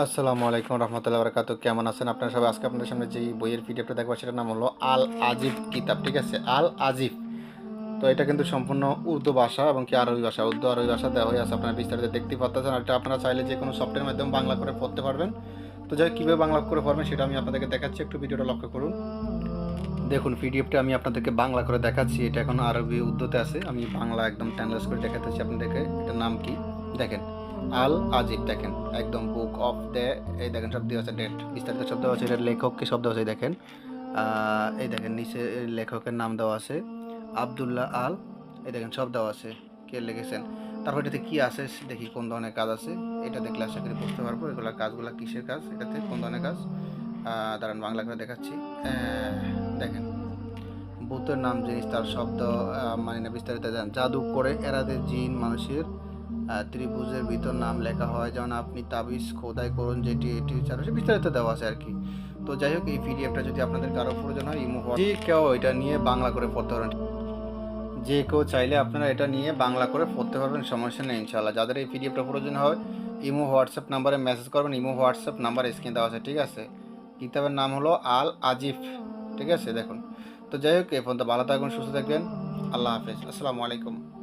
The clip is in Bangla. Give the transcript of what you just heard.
আসসালামু আলাইকুম রহমতুল্লাহ বরকাত কেমন আছেন আপনারা সবাই? আজকে আপনাদের সামনে যে বইয়ের পিডিএফটা দেখব, সেটার নাম হলো আল আজিব কিতাব, ঠিক আছে? আল আজিফ তো এটা কিন্তু সম্পূর্ণ উর্দু ভাষা এবং কি আরবি ভাষা, উর্দু আরবি ভাষা দেওয়া হয়ে আছে, আপনারা বিস্তারিত দেখতে পাচ্ছেন আর এটা আপনারা চাইলে যে কোনো সফটওয়্যার মাধ্যমে বাংলা করে পড়তে পারবেন। তো যাই কীভাবে বাংলা করে পড়বেন সেটা আমি আপনাদেরকে দেখাচ্ছি। একটু ভিডিওটা লক্ষ্য করুন। দেখুন পিডিএফটা আমি আপনাদেরকে বাংলা করে দেখাচ্ছি। এটা এখন আরবি উর্দুতে আছে। আমি বাংলা একদম ট্যানলেস করে দেখাতেছি আপনাদেরকে। এটার নাম কি? দেখেন। আল আজিব দেখেন, একদম বুক অফ দ্য এই দেখেন দেওয়া আছে ডেট বিস্তারিত শব্দ আছে এটার লেখককে শব্দ আছে দেখেন। এই দেখেন, নিচে লেখকের নাম দেওয়া আছে, আবদুল্লাহ আল, এই দেখেন দেওয়া আছে, কে লিখেছেন। তারপর এটাতে কি আছে, দেখি কোন ধরনের কাজ আছে, এটা দেখলে আশা করি বুঝতে পারব, এগুলো কাজগুলো কিসের কাজ, এটাতে কোন ধরনের কাজ। দাঁড়ান, বাংলা করে দেখাচ্ছি। দেখেন, ভূতের নাম, জিনিস, তার শব্দ মানে না, বিস্তারিত জাদু করে এরাদের জিন মানুষের ত্রিভুজের ভিতর নাম লেখা হয়। যেমন আপনি তাবিজ খোদাই করুন, যেটি এটি ছাড়া বিস্তারিত দেওয়া আছে আর কি। তো যাই হোক, এই পিডিএফটা যদি আপনাদের কারও প্রয়োজন হয়, ইমো যে কেউ এটা নিয়ে বাংলা করে পড়তে পারেন। যে কেউ চাইলে আপনারা এটা নিয়ে বাংলা করে পড়তে পারবেন, সমস্যা নেই ইনশাল্লাহ যাদের এই পিডিএফটা প্রয়োজন হয়, ইমো হোয়াটসঅ্যাপ নাম্বারে মেসেজ করবেন। ইমো হোয়াটসঅ্যাপ নাম্বার স্ক্রিন দেওয়া আছে, ঠিক আছে? কিতাবের নাম হলো আল আজিফ, ঠিক আছে? দেখুন। তো যাই হোক, এ পর্যন্ত ভালো থাকুন সুস্থ থাকবেন। আল্লাহ হাফেজ। আসসালামু আলাইকুম।